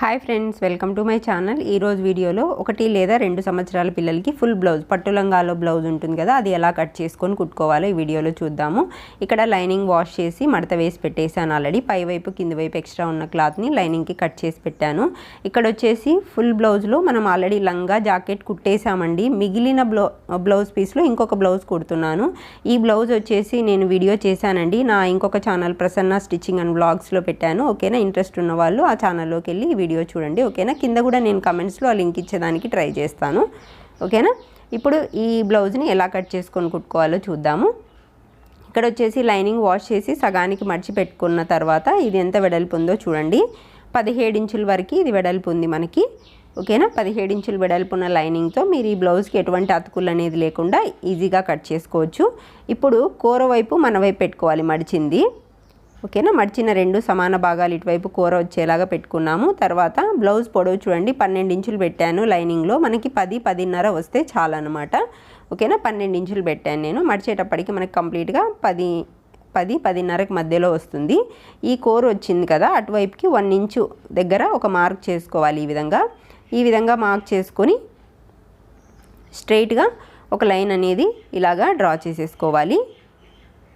Hi friends welcome to my channel. ఈరోజు వీడియోలో ఒకటి లేదా రెండు సంవత్సరాల పిల్లలకి ఫుల్ బ్లౌజ్ పట్టు లంగాలో బ్లౌజ్ ఉంటుంది కదా అది ఎలా కట్ చేసుకొని కుట్టుకోవాలో ఈ వీడియోలో చూద్దాము. ఇక్కడ లైనింగ్ వాష్ చేసి మడత వేసి పెట్టేశాను ఆల్రెడీ. పై వైపు కింది వైపు ఎక్స్ట్రా ఉన్న క్లాత్ని లైనింగ్కి కట్ చేసి పెట్టాను. ఇక్కడ వచ్చేసి ఫుల్ బ్లౌజ్లో మనం ఆల్రెడీ లంగా జాకెట్ కుట్టేశామండి. మిగిలిన బ్లౌ బ్లౌజ్ పీస్లో ఇంకొక బ్లౌజ్ కుడుతున్నాను. ఈ బ్లౌజ్ వచ్చేసి నేను వీడియో చేశానండి. నా ఇంకొక ఛానల్ ప్రసన్న స్టిచ్చింగ్ అండ్ బ్లాగ్స్లో పెట్టాను. ఓకేనా? ఇంట్రెస్ట్ ఉన్న వాళ్ళు ఆ ఛానల్లోకి వెళ్ళి వీడియో చూడండి ఓకేనా? కింద కూడా నేను కమెంట్స్లో ఆ లింక్ ఇచ్చేదానికి ట్రై చేస్తాను ఓకేనా? ఇప్పుడు ఈ బ్లౌజ్ని ఎలా కట్ చేసుకొని కుట్టుకోవాలో చూద్దాము. ఇక్కడ వచ్చేసి లైనింగ్ వాష్ చేసి సగానికి మడిచి పెట్టుకున్న తర్వాత ఇది ఎంత వెడల్పు ఉందో చూడండి. పదిహేడు ఇంచుల వరకు ఇది వెడల్పు ఉంది మనకి ఓకేనా? పదిహేడు ఇంచులు వెడల్పు ఉన్న లైనింగ్తో మీరు ఈ బ్లౌజ్కి ఎటువంటి అతుకులు అనేది లేకుండా ఈజీగా కట్ చేసుకోవచ్చు. ఇప్పుడు కూర వైపు మన వైపు పెట్టుకోవాలి మడిచింది. ఓకేనా? మడిచిన రెండు సమాన భాగాలు ఇటువైపు కూర వచ్చేలాగా పెట్టుకున్నాము. తర్వాత బ్లౌజ్ పొడవు చూడండి పన్నెండు ఇంచులు పెట్టాను. లైనింగ్లో మనకి పది పదిన్నర వస్తే చాలన్నమాట. ఓకేనా? పన్నెండు ఇంచులు పెట్టాను నేను. మడిచేటప్పటికి మనకి కంప్లీట్గా పది పది పదిన్నరకు మధ్యలో వస్తుంది. ఈ కూర వచ్చింది కదా అటువైపుకి వన్ ఇంచు దగ్గర ఒక మార్క్ చేసుకోవాలి ఈ విధంగా. ఈ విధంగా మార్క్ చేసుకొని స్ట్రైట్గా ఒక లైన్ అనేది ఇలాగా డ్రా చేసేసుకోవాలి.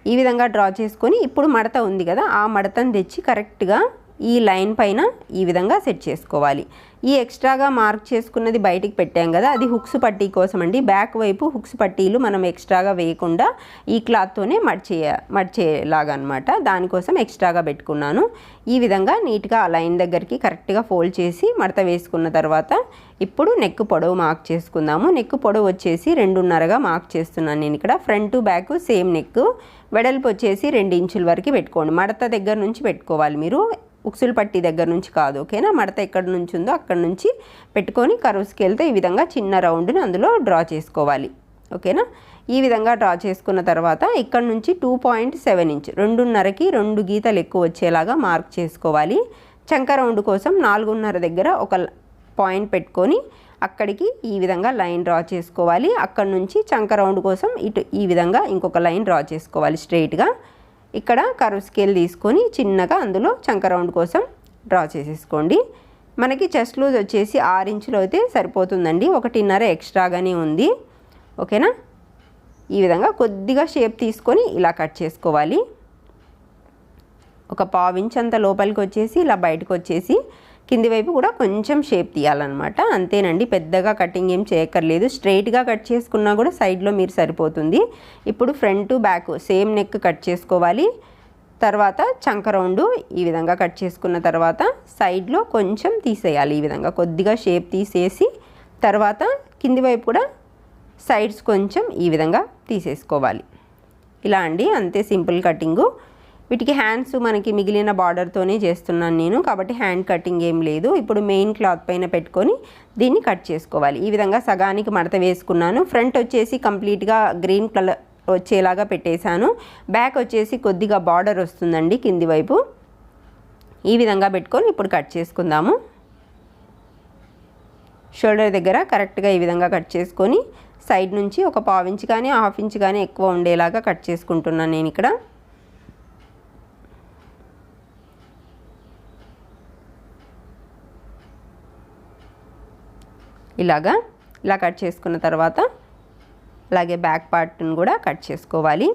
ఈ విధంగా డ్రా చేసుకొని ఇప్పుడు మడత ఉంది కదా ఆ మడతను తెచ్చి కరెక్ట్గా ఈ లైన్ పైన ఈ విధంగా సెట్ చేసుకోవాలి. ఈ ఎక్స్ట్రాగా మార్క్ చేసుకున్నది బయటికి పెట్టాం కదా అది హుక్స్ పట్టీ కోసం అండి బ్యాక్ వైపు హుక్స్ పట్టీలు మనం ఎక్స్ట్రాగా వేయకుండా ఈ క్లాత్తోనే మడిచేయ మడిచేలాగా అనమాట దానికోసం ఎక్స్ట్రాగా పెట్టుకున్నాను. ఈ విధంగా నీట్గా ఆ లైన్ దగ్గరికి కరెక్ట్గా ఫోల్డ్ చేసి మడత వేసుకున్న తర్వాత ఇప్పుడు నెక్ పొడవు మార్క్ చేసుకుందాము. నెక్ పొడవు వచ్చేసి రెండున్నరగా మార్క్ చేస్తున్నాను నేను ఇక్కడ. ఫ్రంట్ బ్యాక్ సేమ్ నెక్ వెడల్పు వచ్చేసి రెండు ఇంచుల వరకు పెట్టుకోండి. మడత దగ్గర నుంచి పెట్టుకోవాలి మీరు. ఉక్సులు పట్టి దగ్గర నుంచి కాదు ఓకేనా? మడత ఎక్కడి నుంచి ఉందో అక్కడి నుంచి పెట్టుకొని కరువు వెళ్తే ఈ విధంగా చిన్న రౌండ్ని అందులో డ్రా చేసుకోవాలి ఓకేనా? ఈ విధంగా డ్రా చేసుకున్న తర్వాత ఇక్కడ నుంచి టూ పాయింట్ సెవెన్ ఇంచ్ రెండున్నరకి రెండు గీతలు ఎక్కువ వచ్చేలాగా మార్క్ చేసుకోవాలి. చంక రౌండ్ కోసం నాలుగున్నర దగ్గర ఒక పాయింట్ పెట్టుకొని అక్కడికి ఈ విధంగా లైన్ డ్రా చేసుకోవాలి. అక్కడ నుంచి చంక రౌండ్ కోసం ఇటు ఈ విధంగా ఇంకొక లైన్ డ్రా చేసుకోవాలి స్ట్రైట్గా ఇక్కడ కరువు స్కేల్ తీసుకొని చిన్నగా అందులో చంక రౌండ్ కోసం డ్రా చేసేసుకోండి. మనకి చెస్ట్ లూజ్ వచ్చేసి ఆరు ఇంచులు అయితే సరిపోతుందండి. ఒకటిన్నర ఎక్స్ట్రాగానే ఉంది. ఓకేనా? ఈ విధంగా కొద్దిగా షేప్ తీసుకొని ఇలా కట్ చేసుకోవాలి. ఒక పావు ఇంచ్ అంత లోపలికి వచ్చేసి ఇలా బయటకు వచ్చేసి కింది వైపు కూడా కొంచెం షేప్ తీయాలన్నమాట. అంతేనండి పెద్దగా కటింగ్ ఏం చేయక్కర్లేదు. స్ట్రైట్గా కట్ చేసుకున్నా కూడా సైడ్లో మీరు సరిపోతుంది. ఇప్పుడు front back same neck cut చేసుకోవాలి. తర్వాత చంక రౌండ్ ఈ విధంగా కట్ చేసుకున్న తర్వాత సైడ్లో కొంచెం తీసేయాలి ఈ విధంగా. కొద్దిగా షేప్ తీసేసి తర్వాత కింది వైపు కూడా సైడ్స్ కొంచెం ఈ విధంగా తీసేసుకోవాలి. ఇలా అండి అంతే సింపుల్ కటింగు. వీటికి హ్యాండ్స్ మనకి మిగిలిన బార్డర్తోనే చేస్తున్నాను నేను. కాబట్టి హ్యాండ్ కటింగ్ ఏం లేదు. ఇప్పుడు మెయిన్ క్లాత్ పైన పెట్టుకొని దీన్ని కట్ చేసుకోవాలి. ఈ విధంగా సగానికి మడత వేసుకున్నాను. ఫ్రంట్ వచ్చేసి కంప్లీట్గా గ్రీన్ కలర్ వచ్చేలాగా పెట్టేశాను. బ్యాక్ వచ్చేసి కొద్దిగా బార్డర్ వస్తుందండి కింది వైపు. ఈ విధంగా పెట్టుకొని ఇప్పుడు కట్ చేసుకుందాము. షోల్డర్ దగ్గర కరెక్ట్గా ఈ విధంగా కట్ చేసుకొని సైడ్ నుంచి ఒక పావు ఇంచ్ కానీ హాఫ్ ఇంచ్ కానీ ఎక్కువ ఉండేలాగా కట్ చేసుకుంటున్నాను నేను ఇక్కడ. ఇలాగా ఇలా కట్ చేసుకున్న తర్వాత అలాగే బ్యాక్ పార్ట్ని కూడా కట్ చేసుకోవాలి.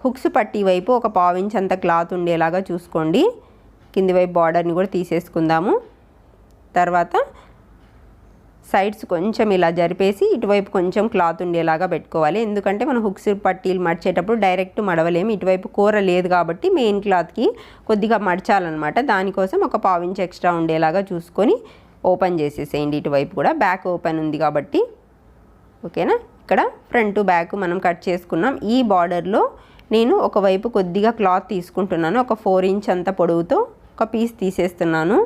హుక్స్ పట్టి వైపు ఒక పావు అంత క్లాత్ ఉండేలాగా చూసుకోండి. కింది వైపు బార్డర్ని కూడా తీసేసుకుందాము. తర్వాత సైడ్స్ కొంచెం ఇలా జరిపేసి ఇటువైపు కొంచెం క్లాత్ ఉండేలాగా పెట్టుకోవాలి. ఎందుకంటే మనం హుక్స్ పట్టీలు మడిచేటప్పుడు డైరెక్ట్ మడవలేము. ఇటువైపు కూర లేదు కాబట్టి మెయిన్ క్లాత్కి కొద్దిగా మడచాలన్నమాట. దానికోసం ఒక పావించ్ ఎక్స్ట్రా ఉండేలాగా చూసుకొని ఓపెన్ చేసేసేయండి. ఇటువైపు కూడా బ్యాక్ ఓపెన్ ఉంది కాబట్టి. ఓకేనా? ఇక్కడ ఫ్రంట్ బ్యాక్ మనం కట్ చేసుకున్నాం. ఈ బార్డర్లో నేను ఒకవైపు కొద్దిగా క్లాత్ తీసుకుంటున్నాను. ఒక ఫోర్ ఇంచ్ అంత పొడవుతో ఒక పీస్ తీసేస్తున్నాను.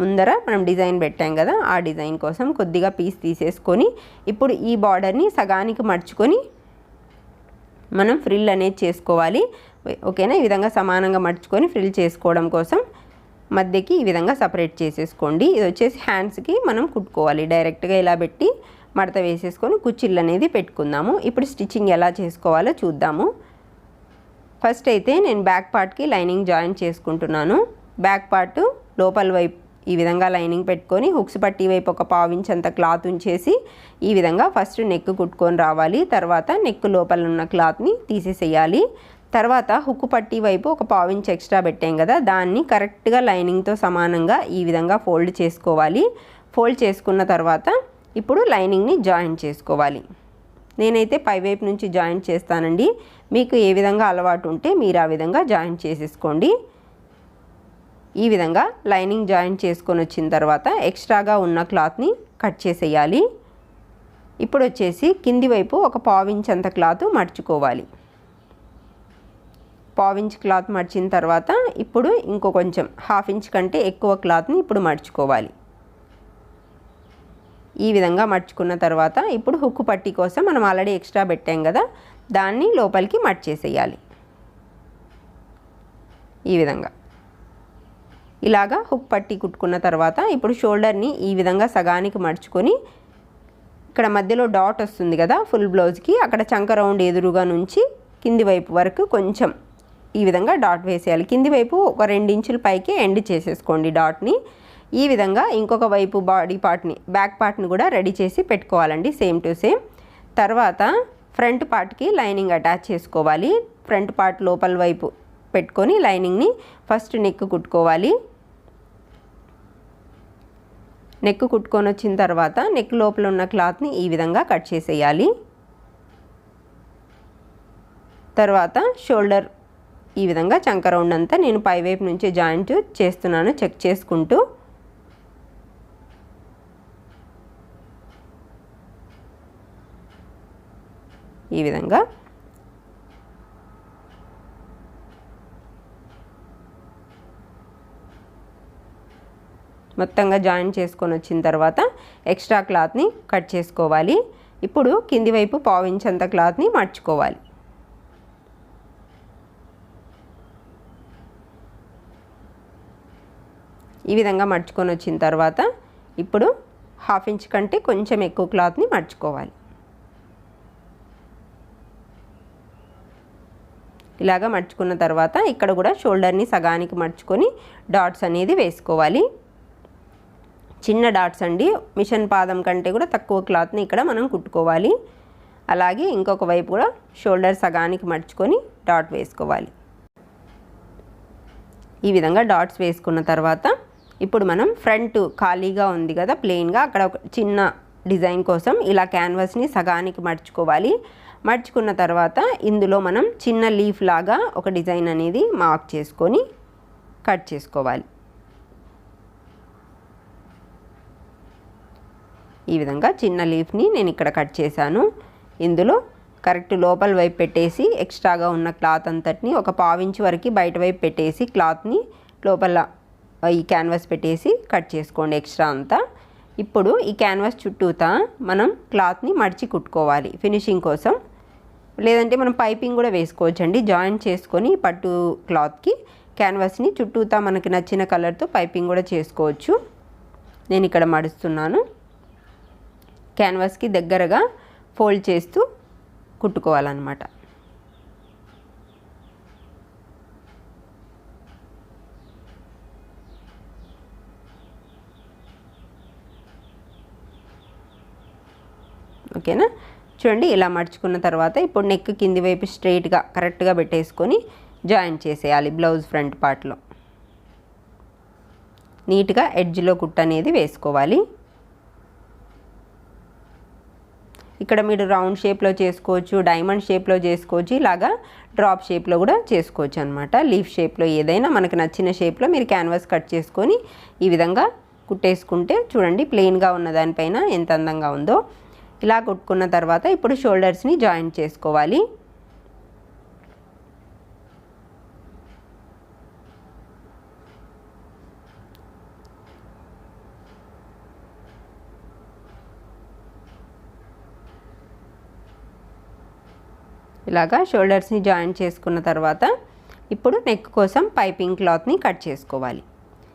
ముందర మనం డిజైన్ పెట్టాం కదా ఆ డిజైన్ కోసం కొద్దిగా పీస్ తీసేసుకొని ఇప్పుడు ఈ బార్డర్ని సగానికి మడుచుకొని మనం ఫ్రిల్ అనేది చేసుకోవాలి. ఓకేనా? ఈ విధంగా సమానంగా మడుచుకొని ఫ్రిల్ చేసుకోవడం కోసం మధ్యకి ఈ విధంగా సపరేట్ చేసేసుకోండి. ఇది వచ్చేసి హ్యాండ్స్కి మనం కుట్టుకోవాలి. డైరెక్ట్గా ఇలా పెట్టి మడత వేసేసుకొని కుచ్చిళ్ళు అనేది పెట్టుకుందాము. ఇప్పుడు స్టిచ్చింగ్ ఎలా చేసుకోవాలో చూద్దాము. ఫస్ట్ అయితే నేను బ్యాక్ పార్ట్కి లైనింగ్ జాయిన్ చేసుకుంటున్నాను. బ్యాక్ పార్ట్ లోపల వైపు ఈ విధంగా లైనింగ్ పెట్టుకొని హుక్స్ పట్టి వైపు ఒక పావించ్ అంత క్లాత్ ఉంచేసి ఈ విధంగా ఫస్ట్ నెక్ కుట్టుకొని రావాలి. తర్వాత నెక్ లోపల ఉన్న క్లాత్ని తీసేసేయాలి. తర్వాత హుక్కు పట్టి వైపు ఒక పావించ్ ఎక్స్ట్రా పెట్టాం కదా దాన్ని కరెక్ట్గా లైనింగ్తో సమానంగా ఈ విధంగా ఫోల్డ్ చేసుకోవాలి. ఫోల్డ్ చేసుకున్న తర్వాత ఇప్పుడు లైనింగ్ని జాయింట్ చేసుకోవాలి. నేనైతే పైవైపు నుంచి జాయింట్ చేస్తానండి. మీకు ఏ విధంగా అలవాటు ఉంటే మీరు ఆ విధంగా జాయింట్ చేసేసుకోండి. ఈ విధంగా లైనింగ్ జాయింట్ చేసుకొని వచ్చిన తర్వాత ఎక్స్ట్రాగా ఉన్న క్లాత్ని కట్ చేసేయాలి. ఇప్పుడు వచ్చేసి కింది వైపు ఒక పావించ్ అంత క్లాత్ మడుచుకోవాలి. పావించ్ క్లాత్ మడిచిన తర్వాత ఇప్పుడు ఇంకో కొంచెం హాఫ్ ఇంచ్ కంటే ఎక్కువ క్లాత్ని ఇప్పుడు మడుచుకోవాలి. ఈ విధంగా మడుచుకున్న తర్వాత ఇప్పుడు హుక్కు పట్టి కోసం మనం ఆల్రెడీ ఎక్స్ట్రా పెట్టాం కదా దాన్ని లోపలికి మడిచేసేయాలి. ఈ విధంగా. ఇలాగా హుక్ పట్టి కుట్టుకున్న తర్వాత ఇప్పుడు షోల్డర్ని ఈ విధంగా సగానికి మడుచుకొని ఇక్కడ మధ్యలో డాట్ వస్తుంది కదా ఫుల్ బ్లౌజ్కి అక్కడ చంక రౌండ్ ఎదురుగా నుంచి కింది వైపు వరకు కొంచెం ఈ విధంగా డాట్ వేసేయాలి. కింది వైపు ఒక రెండు ఇంచుల పైకి ఎండ్ చేసేసుకోండి డాట్ని. ఈ విధంగా ఇంకొక వైపు బాడీ పార్ట్ని బ్యాక్ పార్ట్ని కూడా రెడీ చేసి పెట్టుకోవాలండి సేమ్ టు సేమ్. తర్వాత ఫ్రంట్ పార్ట్కి లైనింగ్ అటాచ్ చేసుకోవాలి. ఫ్రంట్ పార్ట్ లోపల వైపు పెట్టుకొని లైనింగ్ని ఫస్ట్ నెక్ కుట్టుకోవాలి. నెక్ కుట్టుకొని వచ్చిన తర్వాత నెక్ లోపల ఉన్న క్లాత్ని ఈ విధంగా కట్ చేసేయాలి. తర్వాత షోల్డర్ ఈ విధంగా చంక రౌండ్ అంతా నేను పైవైపు నుంచి జాయింట్ చేస్తున్నాను చెక్ చేసుకుంటూ. ఈ విధంగా. మొత్తంగా జాయిన్ చేసుకొని వచ్చిన తర్వాత ఎక్స్ట్రా క్లాత్ని కట్ చేసుకోవాలి. ఇప్పుడు కింది వైపు పావించంత క్లాత్ని మర్చుకోవాలి. ఈ విధంగా మర్చుకొని వచ్చిన తర్వాత ఇప్పుడు హాఫ్ ఇంచ్ కంటే కొంచెం ఎక్కువ క్లాత్ని మర్చుకోవాలి ఇలాగా మర్చుకున్న తర్వాత ఇక్కడ కూడా షోల్డర్ని సగానికి మర్చుకొని డాట్స్ అనేది వేసుకోవాలి. చిన్న డాట్స్ అండి. మిషన్ పాదం కంటే కూడా తక్కువ క్లాత్ని ఇక్కడ మనం కుట్టుకోవాలి. అలాగే ఇంకొక వైపు కూడా షోల్డర్ సగానికి మర్చుకొని డాట్ వేసుకోవాలి. ఈ విధంగా డాట్స్ వేసుకున్న తర్వాత ఇప్పుడు మనం ఫ్రంట్ ఖాళీగా ఉంది కదా ప్లెయిన్గా అక్కడ ఒక చిన్న డిజైన్ కోసం ఇలా క్యాన్వాస్ని సగానికి మర్చుకోవాలి మర్చుకున్న తర్వాత ఇందులో మనం చిన్న లీఫ్ లాగా ఒక డిజైన్ అనేది మార్క్ చేసుకొని కట్ చేసుకోవాలి. ఈ విధంగా చిన్న లీఫ్ని నేను ఇక్కడ కట్ చేశాను. ఇందులో కరెక్ట్ లోపల వైపు పెట్టేసి ఎక్స్ట్రాగా ఉన్న క్లాత్ అంతటిని ఒక పావించి వరకు బయట వైపు పెట్టేసి క్లాత్ని లోపల ఈ క్యాన్వాస్ పెట్టేసి కట్ చేసుకోండి ఎక్స్ట్రా అంతా. ఇప్పుడు ఈ క్యాన్వాస్ చుట్టూతా మనం క్లాత్ని మడిచి కుట్టుకోవాలి ఫినిషింగ్ కోసం. లేదంటే మనం పైపింగ్ కూడా వేసుకోవచ్చండి. జాయిన్ చేసుకొని పట్టు క్లాత్కి క్యాన్వాస్ని చుట్టూతా మనకి నచ్చిన కలర్తో పైపింగ్ కూడా చేసుకోవచ్చు. నేను ఇక్కడ మడుస్తున్నాను. క్యాన్వాస్కి దగ్గరగా ఫోల్డ్ చేస్తూ కుట్టుకోవాలన్నమాట. ఓకేనా? చూడండి ఇలా మడుచుకున్న తర్వాత ఇప్పుడు నెక్ కింది వైపు స్ట్రైట్గా కరెక్ట్గా పెట్టేసుకొని జాయిన్ చేసేయాలి బ్లౌజ్ ఫ్రంట్ పార్ట్లో నీట్గా ఎడ్జ్లో కుట్ట అనేది వేసుకోవాలి. ఇక్కడ మీరు రౌండ్ షేప్లో చేసుకోవచ్చు డైమండ్ షేప్లో చేసుకోవచ్చు ఇలాగా డ్రాప్ షేప్లో కూడా చేసుకోవచ్చు అనమాట లీఫ్ షేప్లో ఏదైనా మనకు నచ్చిన షేప్లో మీరు క్యాన్వాస్ కట్ చేసుకొని ఈ విధంగా కుట్టేసుకుంటే చూడండి ప్లెయిన్గా ఉన్న దానిపైన ఎంత అందంగా ఉందో. ఇలా కుట్టుకున్న తర్వాత ఇప్పుడు షోల్డర్స్ని జాయింట్ చేసుకోవాలి. ఇలాగా షోల్డర్స్ని జాయింట్ చేసుకున్న తర్వాత ఇప్పుడు నెక్ కోసం పైపింగ్ క్లాత్ని కట్ చేసుకోవాలి.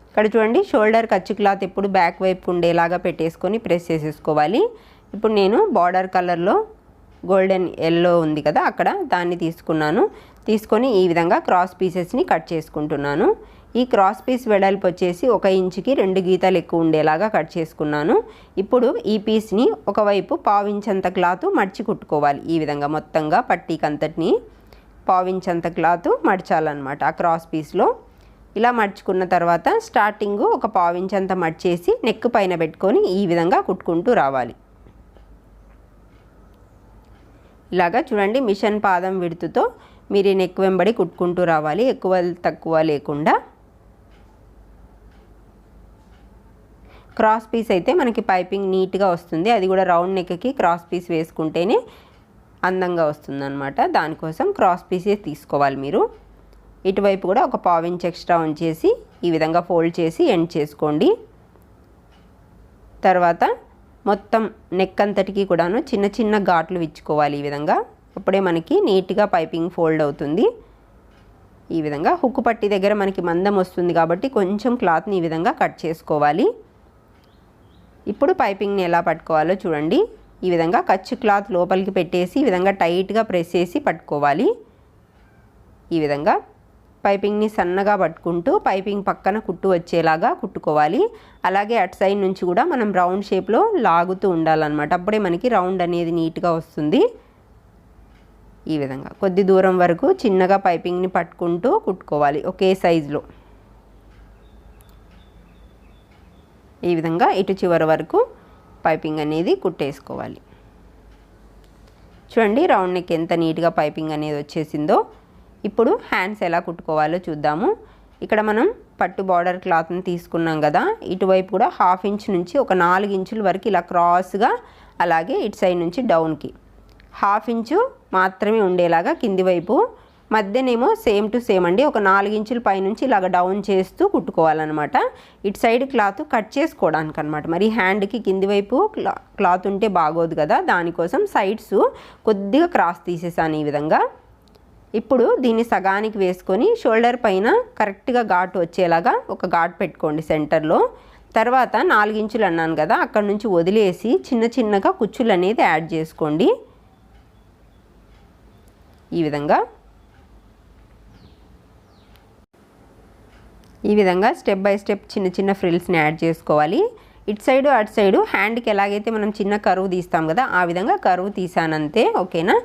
ఇక్కడ చూడండి షోల్డర్ ఖర్చు క్లాత్ ఎప్పుడు బ్యాక్ వైపు ఉండేలాగా పెట్టేసుకొని ప్రెస్ చేసేసుకోవాలి. ఇప్పుడు నేను బార్డర్ కలర్లో గోల్డెన్ ఎల్లో ఉంది కదా అక్కడ దాన్ని తీసుకున్నాను. తీసుకొని ఈ విధంగా క్రాస్ పీసెస్ని కట్ చేసుకుంటున్నాను. ఈ క్రాస్ పీస్ వెడల్పు వచ్చేసి ఒక ఇంచుకి రెండు గీతలు ఎక్కువ ఉండేలాగా కట్ చేసుకున్నాను. ఇప్పుడు ఈ పీస్ని ఒకవైపు పావించంత క్లాత్ మడిచి కుట్టుకోవాలి. ఈ విధంగా మొత్తంగా పట్టీకి అంతటిని పావించంత క్లాత్ మడిచాలన్నమాట ఆ క్రాస్ పీస్లో ఇలా మడుచుకున్న తర్వాత స్టార్టింగ్ ఒక పావించంత మడిచేసి నెక్ పైన పెట్టుకొని ఈ విధంగా కుట్టుకుంటూ రావాలి. ఇలాగా చూడండి మిషన్ పాదం విడుతుతో మీరు నెక్ వెంబడి కుట్టుకుంటూ రావాలి. ఎక్కువ తక్కువ లేకుండా. క్రాస్ పీస్ అయితే మనకి పైపింగ్ నీట్గా వస్తుంది. అది కూడా రౌండ్ నెక్కి క్రాస్ పీస్ వేసుకుంటేనే అందంగా వస్తుందన్నమాట. దానికోసం క్రాస్ పీసే తీసుకోవాలి మీరు. ఇటువైపు కూడా ఒక పావించ్ ఎక్స్ట్రా ఉంచేసి ఈ విధంగా ఫోల్డ్ చేసి ఎండ్ చేసుకోండి. తర్వాత మొత్తం నెక్ అంతటికి కూడాను చిన్న చిన్న ఘాట్లు ఇచ్చుకోవాలి ఈ విధంగా. అప్పుడే మనకి నీట్గా పైపింగ్ ఫోల్డ్ అవుతుంది. ఈ విధంగా హుక్కు పట్టి దగ్గర మనకి మందం వస్తుంది కాబట్టి కొంచెం క్లాత్ని ఈ విధంగా కట్ చేసుకోవాలి. ఇప్పుడు పైపింగ్ని ఎలా పట్టుకోవాలో చూడండి. ఈ విధంగా కచ్చు క్లాత్ లోపలికి పెట్టేసి ఈ విధంగా టైట్గా ప్రెస్ చేసి పట్టుకోవాలి. ఈ విధంగా పైపింగ్ని సన్నగా పట్టుకుంటూ పైపింగ్ పక్కన కుట్టు వచ్చేలాగా కుట్టుకోవాలి. అలాగే అటు సైడ్ నుంచి కూడా మనం రౌండ్ షేప్లో లాగుతూ ఉండాలన్నమాట. అప్పుడే మనకి రౌండ్ అనేది నీట్గా వస్తుంది. ఈ విధంగా కొద్ది దూరం వరకు చిన్నగా పైపింగ్ని పట్టుకుంటూ కుట్టుకోవాలి ఒకే సైజులో. ఈ విధంగా ఇటు చివరి వరకు పైపింగ్ అనేది కుట్టేసుకోవాలి. చూడండి రౌండ్ నెక్ ఎంత నీట్గా పైపింగ్ అనేది వచ్చేసిందో. ఇప్పుడు హ్యాండ్స్ ఎలా కుట్టుకోవాలో చూద్దాము. ఇక్కడ మనం పట్టు బార్డర్ క్లాత్ని తీసుకున్నాం కదా. ఇటువైపు కూడా హాఫ్ ఇంచ్ నుంచి ఒక నాలుగు ఇంచుల వరకు ఇలా క్రాస్గా అలాగే ఇటు సైడ్ నుంచి డౌన్కి హాఫ్ ఇంచు మాత్రమే ఉండేలాగా కింది వైపు. మధ్యనేమో సేమ్ టు సేమ్ అండి. ఒక నాలుగు ఇంచుల పైనుంచి ఇలాగ డౌన్ చేస్తూ కుట్టుకోవాలన్నమాట. ఇటు సైడ్ క్లాత్ కట్ చేసుకోవడానికి అనమాట మరి హ్యాండ్కి కింది వైపు క్లా క్లాత్ ఉంటే బాగోదు కదా. దానికోసం సైడ్స్ కొద్దిగా క్రాస్ తీసేసాను ఈ విధంగా. ఇప్పుడు దీన్ని సగానికి వేసుకొని షోల్డర్ పైన కరెక్ట్గా ఘాటు వచ్చేలాగా ఒక ఘాట్ పెట్టుకోండి సెంటర్లో. తర్వాత నాలుగించులు అన్నాను కదా అక్కడ నుంచి వదిలేసి చిన్న చిన్నగా కుచ్చులు అనేది యాడ్ చేసుకోండి. ఈ విధంగా. ఈ విధంగా స్టెప్ బై స్టెప్ చిన్న చిన్న ఫ్రిల్స్ని యాడ్ చేసుకోవాలి. ఇటు సైడు అటు సైడు హ్యాండ్కి ఎలాగైతే మనం చిన్న కరువు తీస్తాం కదా ఆ విధంగా కరువు తీసానంతే ఓకేనా?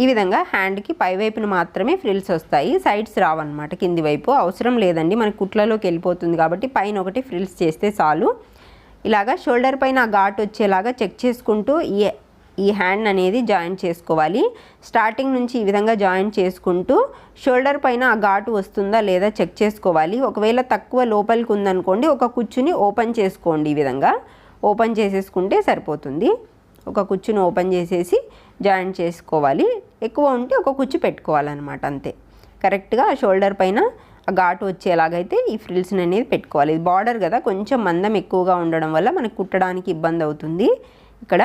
ఈ విధంగా హ్యాండ్కి పై వైపున మాత్రమే ఫ్రిల్స్ వస్తాయి. సైడ్స్ రావన్నమాట. కింది వైపు. అవసరం లేదండి. మన కుట్లలోకి వెళ్ళిపోతుంది కాబట్టి పైన ఒకటి ఫ్రిల్స్ చేస్తే చాలు. ఇలాగా షోల్డర్ పైన ఘాట్ వచ్చేలాగా చెక్ చేసుకుంటూ ఈ ఈ హ్యాండ్ అనేది జాయిన్ చేసుకోవాలి. స్టార్టింగ్ నుంచి ఈ విధంగా జాయిన్ చేసుకుంటూ షోల్డర్ పైన ఆ ఘాటు వస్తుందా లేదా చెక్ చేసుకోవాలి. ఒకవేళ తక్కువ లోపలికి ఉందనుకోండి ఒక కుచ్చుని ఓపెన్ చేసుకోండి ఈ విధంగా. ఓపెన్ చేసేసుకుంటే సరిపోతుంది. ఒక కుచ్చుని ఓపెన్ చేసేసి జాయిన్ చేసుకోవాలి. ఎక్కువ ఉంటే ఒక కుచ్చు పెట్టుకోవాలన్నమాట అంతే. కరెక్ట్గా షోల్డర్ పైన ఆ ఘాటు వచ్చేలాగైతే ఈ ఫ్రిల్స్ని అనేది పెట్టుకోవాలి. ఇది బార్డర్ కదా కొంచెం మందం ఎక్కువగా ఉండడం వల్ల మనకు కుట్టడానికి ఇబ్బంది అవుతుంది. ఇక్కడ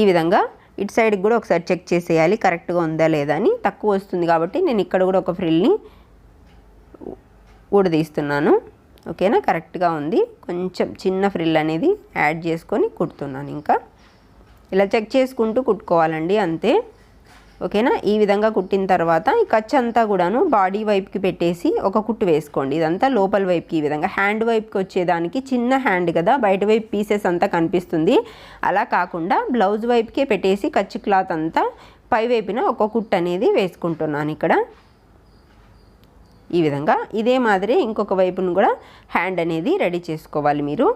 ఈ విధంగా ఇటు సైడ్కి కూడా ఒకసారి చెక్ చేసేయాలి కరెక్ట్గా ఉందా లేదా అని. తక్కువ వస్తుంది కాబట్టి నేను ఇక్కడ కూడా ఒక ఫ్రిల్ని ఊడదీస్తున్నాను. ఓకేనా? కరెక్ట్గా ఉంది. కొంచెం చిన్న ఫ్రిల్ అనేది యాడ్ చేసుకొని కుడుతున్నాను ఇంకా. ఇలా చెక్ చేసుకుంటూ కుట్టుకోవాలండి అంతే. ఓకేనా? ఈ విధంగా కుట్టిన తర్వాత ఈ ఖర్చు అంతా కూడాను బాడీ వైపుకి పెట్టేసి ఒక కుట్టు వేసుకోండి. ఇదంతా లోపల వైపుకి ఈ విధంగా. హ్యాండ్ వైపుకి వచ్చేదానికి చిన్న హ్యాండ్ కదా బయట వైపు పీసెస్ అంతా కనిపిస్తుంది. అలా కాకుండా బ్లౌజ్ వైపుకే పెట్టేసి ఖర్చు క్లాత్ అంతా పై వైపున ఒక కుట్టు అనేది వేసుకుంటున్నాను ఇక్కడ. ఈ విధంగా ఇదే మాదిరి ఇంకొక వైపును కూడా హ్యాండ్ అనేది రెడీ చేసుకోవాలి మీరు.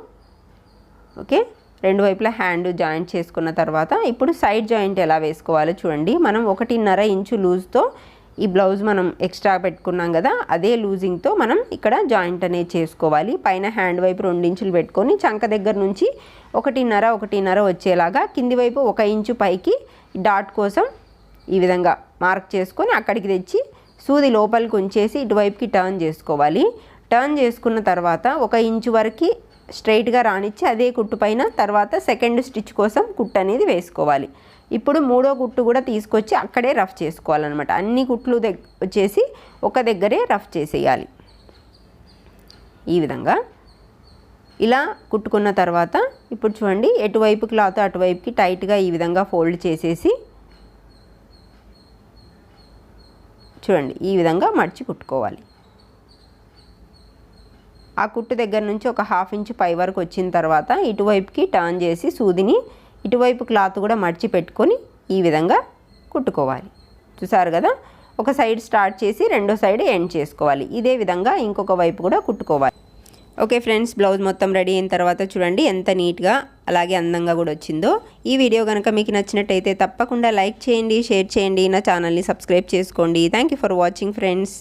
ఓకే? రెండు వైపులా హ్యాండ్ జాయింట్ చేసుకున్న తర్వాత ఇప్పుడు సైడ్ జాయింట్ ఎలా వేసుకోవాలో చూడండి. మనం ఒకటిన్నర ఇంచు లూజ్తో ఈ బ్లౌజ్ మనం ఎక్స్ట్రా పెట్టుకున్నాం కదా అదే లూజింగ్తో మనం ఇక్కడ జాయింట్ అనేది చేసుకోవాలి. పైన హ్యాండ్ వైపు రెండు ఇంచులు పెట్టుకొని చంక దగ్గర నుంచి ఒకటిన్నర ఒకటిన్నర వచ్చేలాగా కింది వైపు ఒక ఇంచు పైకి డాట్ కోసం ఈ విధంగా మార్క్ చేసుకొని అక్కడికి తెచ్చి సూది లోపలికి ఉంచేసి ఇటువైపుకి టర్న్ చేసుకోవాలి. టర్న్ చేసుకున్న తర్వాత ఒక ఇంచు వరకు స్ట్రైట్గా రానిచ్చి అదే కుట్టు పైన తర్వాత సెకండ్ స్టిచ్ కోసం కుట్టు అనేది వేసుకోవాలి. ఇప్పుడు మూడో కుట్టు కూడా తీసుకొచ్చి అక్కడే రఫ్ చేసుకోవాలన్నమాట. అన్ని కుట్లు దగ్ వచ్చేసి ఒక దగ్గరే రఫ్ చేసేయాలి. ఈ విధంగా ఇలా కుట్టుకున్న తర్వాత ఇప్పుడు చూడండి ఎటువైపు క్లాత్ అటువైపుకి టైట్గా ఈ విధంగా ఫోల్డ్ చేసేసి చూడండి ఈ విధంగా మడిచి కుట్టుకోవాలి. ఆ కుట్టు దగ్గర నుంచి ఒక హాఫ్ ఇంచ్ పై వరకు వచ్చిన తర్వాత ఇటువైపుకి టర్న్ చేసి సూదిని ఇటువైపు క్లాత్ కూడా మడిచి పెట్టుకొని ఈ విధంగా కుట్టుకోవాలి. చూసారు కదా? ఒక సైడ్ స్టార్ట్ చేసి రెండో సైడ్ ఎండ్ చేసుకోవాలి. ఇదే విధంగా ఇంకొక వైపు కూడా కుట్టుకోవాలి. ఓకే ఫ్రెండ్స్ బ్లౌజ్ మొత్తం రెడీ అయిన తర్వాత చూడండి ఎంత నీట్గా అలాగే అందంగా కూడా వచ్చిందో. ఈ వీడియో కనుక మీకు నచ్చినట్టయితే తప్పకుండా లైక్ చేయండి షేర్ చేయండి. నా ఛానల్ని సబ్స్క్రైబ్ చేసుకోండి. Thank you for watching friends